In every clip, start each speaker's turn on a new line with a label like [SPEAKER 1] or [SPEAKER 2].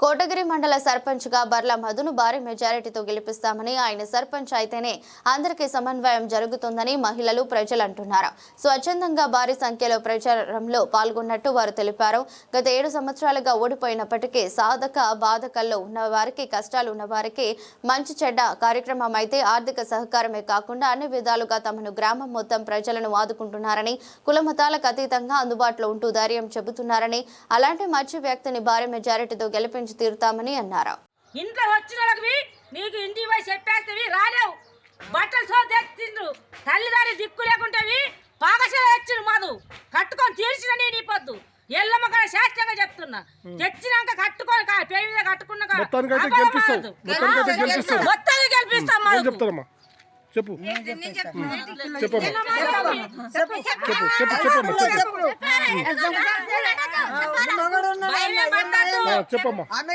[SPEAKER 1] కోటగిరి మండల సర్పంచ్గా బర్ల మధును భారీ మెజారిటీతో గెలిపిస్తామని ఆయన సర్పంచ్ అయితేనే అందరికీ సమన్వయం జరుగుతుందని మహిళలు ప్రజలు అంటున్నారు స్వచ్ఛందంగా భారీ సంఖ్యలో ప్రచారంలో పాల్గొన్నట్టు వారు తెలిపారు. గత ఏడు సంవత్సరాలుగా ఓడిపోయినప్పటికీ సాధక బాధకల్లో ఉన్న వారికి కష్టాలు ఉన్న వారికి మంచి చెడ్డ కార్యక్రమం అయితే ఆర్థిక సహకారమే కాకుండా అన్ని విధాలుగా తమను గ్రామం మొత్తం ప్రజలను ఆదుకుంటున్నారని కులమతాలకు అతీతంగా అందుబాటులో ఉంటూ ధైర్యం చెబుతున్నారని అలాంటి మంచి వ్యక్తిని భారీ మెజారిటీతో గెలిపించి తీరుతామని అన్నారు
[SPEAKER 2] ఇంట్లో వచ్చిన వాళ్ళకి నీకు ఇంటికి పోయి చెప్పేస్తవి రాలేవు బట్టలు సో తెచ్చిండ్రు తల్లిదారి దిక్కు లేకుంటేవి పాకశాల తెచ్చిండు మధు కట్టుకొని తీర్చిన నేను పొద్దు ఎల్లమ్మ కాడ శాస్త్రంగా చెప్తున్నా తెచ్చినాక కట్టుకొని కా- పేరు మీద
[SPEAKER 3] గెలిపిస్తావు
[SPEAKER 2] మొత్తానికి గెలిపిస్తాం.
[SPEAKER 3] చెప్తారమ్మా చెప్పు చెప్పమ్మా చెప్పు చెప్పు చెప్పు. ఆ, చెప్పమ్మా.
[SPEAKER 4] ఆమె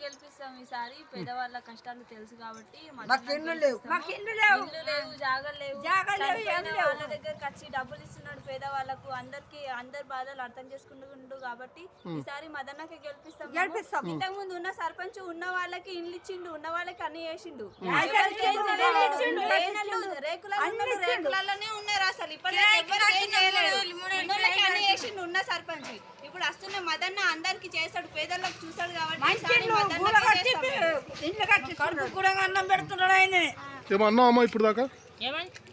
[SPEAKER 5] గెలిపిస్తాం ఈసారి. పేదవాళ్ళ కష్టాలు తెలుసు కాబట్టి మదన
[SPEAKER 4] మాకు ఇల్లు లేవు.
[SPEAKER 2] మాకు ఇల్లు లేవు.
[SPEAKER 5] ఇల్లు లేవు జాగలు లేవు.
[SPEAKER 2] జాగాలు లేవు, ఏం
[SPEAKER 5] చనిపోయిన
[SPEAKER 2] లేవు.
[SPEAKER 5] వాళ్ళ దగ్గరకు వచ్చి డబ్బులు ఇస్తున్నాడు పేదవాళ్ళకు. అందరికి అందరి బాధలు అర్థం చేసుకుంటుండు కాబట్టి ఈసారి మదన్నకి గెలిపిస్తాం
[SPEAKER 2] గెలిపిస్తాం.
[SPEAKER 5] ఇంతకు ముందు ఉన్న సర్పంచ్ ఉన్న వాళ్ళకి ఇల్లు ఇచ్చిండు ఉన్న వాళ్ళకి అన్ని చేసిండు.
[SPEAKER 2] ఎవరికి
[SPEAKER 5] ఏం? చేయలేదు. రేకులలో. రేకులలోనే ఉన్నారు అసలు. ఇప్పటిదాకా ఎవరికి ఏం చేయలేదు. ఉన్నోళ్ళకి అన్ని చేసిండు ఉన్న సర్పంచ్ వస్తున్న మదన్న అందరికి చేస్తాడు పేదలకు చూస్తాడు కాబట్టి
[SPEAKER 2] అన్నం పెడుతున్నాడు ఆయన
[SPEAKER 3] ఏమో అన్నావు అమ్మా ఇప్పుడు దాకా?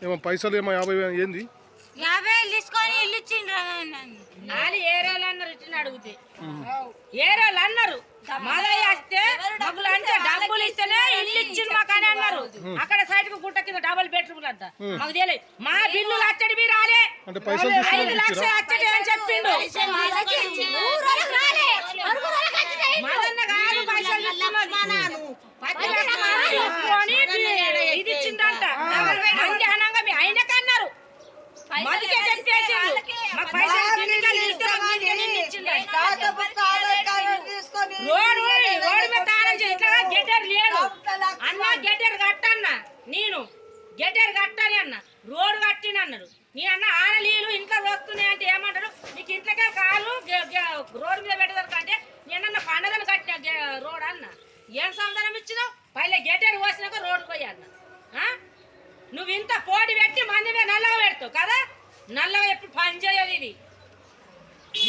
[SPEAKER 3] ఏమో పైసలు ఏమో యాభై ఏంది?
[SPEAKER 2] యాభై తీసుకొని ఇల్లు ఇచ్చిండ్రు వాళ్ళు ఏ రోజులు అన్నారు ఇచ్చిన అడిగితే. ఏ రోజులు అన్నారు. మాదయ్య వస్తే డబ్బులు అంటే డబ్బులు ఇస్తేనే ఇల్లు ఇచ్చింది మాకు అని అన్నారు. అక్కడ సైడ్కు గుట్ట కింద డబుల్ బెడ్రూమ్ అంట. మాకు తెలియదు. మా బిల్లులు అచ్చడి మీరు రాలే.
[SPEAKER 3] అంటే పైసలు
[SPEAKER 2] ఐదు లక్షలు అచ్చడి అని చెప్పిండు. మాదన్న కాదు పైసలు ఇది మీ ఆయనకి అన్నారు. మదికే చెప్పేసిండు. మాకు పైసలు అన్న గెటర్ కట్టన్న నేను గెటర్ కట్టాలి అన్న రోడ్ కట్టిన అన్నాడు నేనన్న అన్న ఆనలీలు ఇంట్లో వస్తున్నాయి అంటే ఏమంటారు? నీకు ఇంట్లోకే కాలు గె- రోడ్ మీద పెట్టదారు కంటే నేనన్న పండగను కట్టిన రోడ్ అన్న. ఏం సమాధానం ఇచ్చినావు? పైలే గెటర్ పోసినాక రోడ్డు పోయి అన్న. నువ్వు ఇంత పోటీ పెట్టి మంది మీద నల్లగా పెడతావు కదా? నల్లగా ఎప్పుడు పని చేయదు ఇది.